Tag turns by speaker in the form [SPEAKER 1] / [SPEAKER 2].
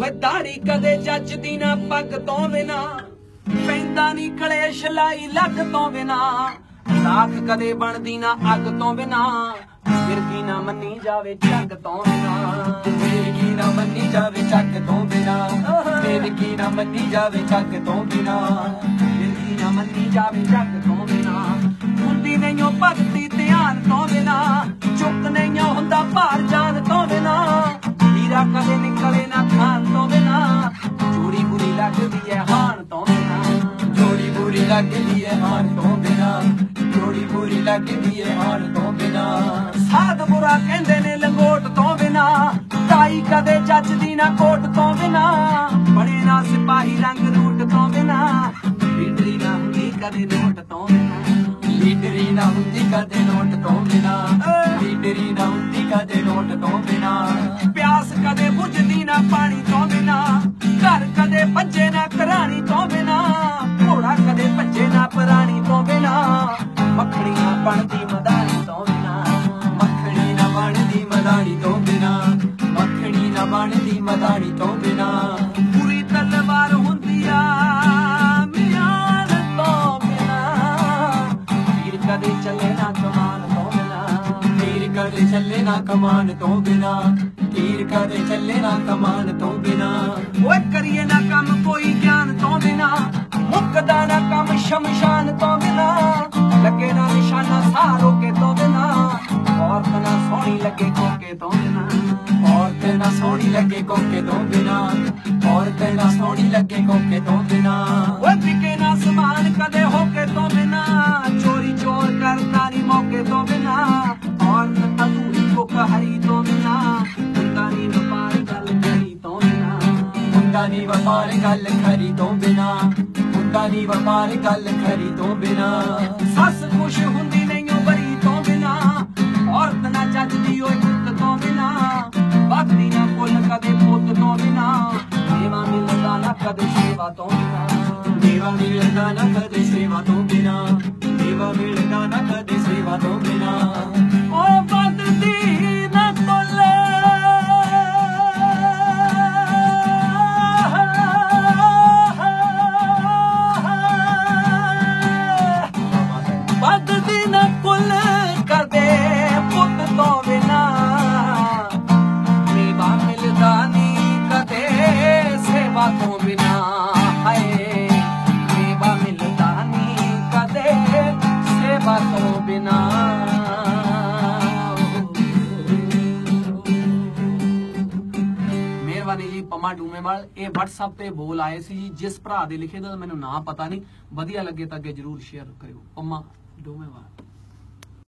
[SPEAKER 1] ਵੇ ਦਾੜੀ ਕਦੇ ਜੱਜਦੀ ਨਾ, ਪੱਗ ਤੋਂ ਬਿਨਾ ਪੈਂਦਾ ਨਹੀਂ ਕਲੇਸ਼ ਲਾਈ ਲੱਗ ਤੋਂ ਬਿਨਾ ਰਾਖ ਕਦੇ ਬਣਦੀ ਨਾ, ਅੱਗ ਤੋਂ ਬਿਨਾ ਫਿਰਦੀ ਨਾ ਮੰਨੀ ਜਾਵੇ ਝੱਗ ਤੋਂ ਬਿਨਾ
[SPEAKER 2] ਮੇਰੀ ਨਾ ਮੰਨੀ ਜਾਵੇ ਚੱਕ ਤੋਂ ਬਿਨਾ ਮੇਰੀ ਨਾ ਮੰਨੀ ਜਾਵੇ ਝੱਗ ਤੋਂ ਬਿਨਾ
[SPEAKER 1] ਫਿਰਦੀ ਨਾ ਮੰਨੀ ਜਾਵੇ ਝੱਗ ਤੋਂ ਬਿਨਾ ਲੱਗਦੀ
[SPEAKER 2] ਏ ਹਾਨ ਤੋਂ ਬਿਨਾ। ਜੋੜੀ ਬੁਰੀ ਲੱਗਦੀ ਏ ਹਾਨ ਤੋਂ ਬਿਨਾ।
[SPEAKER 1] ਸਾਧ ਬੁਰਾ ਕਹਿੰਦੇ ਨੇ ਲੰਗੋਟ ਤੋਂ ਬਿਨਾ। ਤਾਈ ਕਦੇ ਜੱਜਦੀ ਨਾ ਕੋਟ ਤੋਂ ਬਿਨਾ। ਬਣੇ ਨਾ ਸਿਪਾਹੀ ਰੰਗ ਰੂਟ ਤੋਂ ਬਿਨਾ। ਲੀਡਰੀ ਨਾ ਹੁੰਦੀ ਕਦੇ ਨੋਟ ਤੋਂ ਬਿਨਾ।
[SPEAKER 2] ਲੀਡਰੀ ਨਾ ਹੁੰਦੀ ਕਦੇ ਨੋਟ ਤੋਂ ਬਿਨਾ। ਲੀਡਰੀ ਨਾ ਹੁੰਦੀ ਕਦੇ ਨੋਟ ਤੋਂ ਬਿਨਾ।
[SPEAKER 1] ਮਦਾਨੀ ਤੋਂ ਬਿਨਾ। ਪੂਰੀ ਤਲਵਾਰ ਹੁੰਦੀ ਆ ਮਿਆਨ ਤੋਂ ਬਿਨਾ। ਵੀਰ ਕਦੇ ਚੱਲੇ ਨਾ ਕਮਾਨ ਤੋਂ ਬਿਨਾ।
[SPEAKER 2] ਤੀਰ ਕਦੇ ਚੱਲੇ ਨਾ ਕਮਾਨ ਤੋਂ ਬਿਨਾ। ਤੀਰ ਕਦੇ ਚੱਲੇ ਨਾ ਕਮਾਨ ਤੋਂ ਬਿਨਾ।
[SPEAKER 1] ਓਏ ਕਰੀਏ ਨਾ ਕੰਮ ਕੋਈ ਗਿਆਨ ਤੋਂ ਬਿਨਾ। ਮੁੱਕਦਾ ਨਾ ਕੰਮ ਸ਼ਮਸ਼ਾਨ ਤੋਂ ਬਿਨਾ। ਲੱਗੇ ਨਾ ਨਿਸ਼ਾਨਾ ਸਾਰੋ ਕੇ ਤੋਂ ਬਿਨਾ। ਔਰਤ ਨਾ ਸੋਹਣੀ ਲੱਗੇ ਕੋਕੇ ਤੋਂ ਬਿਨਾ।
[SPEAKER 2] ਨਾ ਸੋਹਣੀ ਲੱਗੇ ਕੋਕੇ ਤੋਂ ਬਿਨਾ ਔਰਤ ਨਾ ਸੋਹਣੀ ਲੱਗੇ ਕੋਕੇ ਤੋਂ ਬਿਨਾ।
[SPEAKER 1] ਓਏ ਵਿਕੇ ਨਾ ਸਮਾਨ ਕਦੇ ਹੋਕੇ ਤੋਂ ਬਿਨਾ ਚੋਰੀ ਚੋਰ ਕਰਦਾ ਨਹੀਂ ਮੌਕੇ ਤੋਂ ਬਿਨਾ ਔਰਤ ਅਧੂਰੀ ਕੋ ਕਹਰੀ ਤੋਂ ਬਿਨਾ ਹੁੰਦਾ ਨਹੀਂ ਵਪਾਰ ਗੱਲ ਕਰੀ ਤੋਂ ਬਿਨਾ।
[SPEAKER 2] ਹੁੰਦਾ ਨੀ ਵਪਾਰ ਗੱਲ ਖਰੀ ਤੋਂ ਬਿਨਾ ਹੁੰਦਾ ਨੀ ਵਪਾਰ ਗੱਲ ਖਰੀ ਤੋਂ ਬਿਨਾ।
[SPEAKER 1] ਸੱਸ ਖੁਸ਼ ਹੁੰਦੀ ਨਹੀਂ ਬਰੀ ਤੋਂ ਬਿਨਾ ਕਦੇ ਸੇਵਾ ਤੋਂ ਬਿਨਾ।
[SPEAKER 2] ਦੇਵਾ ਮਿਲਦਾ ਨਾ ਕਦੇ ਸੇਵਾ ਤੋਂ ਬਿਨਾ। ਦੇਵਾ ਮਿਲਦਾ ਨਾ ਕਦੇ ਸੇਵਾ ਤੋਂ ਬਿਨਾ।
[SPEAKER 1] ਤੋਂ ਬਿਨਾ। ਮਿਹਰਬਾਨੀ ਜੀ ਪਮਾ ਡੂਮੇਵਾਲ ਇਹ WhatsApp ਤੇ ਬੋਲ ਆਏ ਸੀ ਜੀ, ਜਿਸ ਭਰਾ ਦੇ ਲਿਖੇ ਦਾ ਮੈਨੂੰ ਨਾਂ ਪਤਾ ਨਹੀਂ। ਵਧੀਆ ਲੱਗੇ ਤਾਂ ਅੱਗੇ ਜਰੂਰ ਸ਼ੇਅਰ ਕਰਿਓ। ਪਮਾ ਡੂਮੇਵਾਲ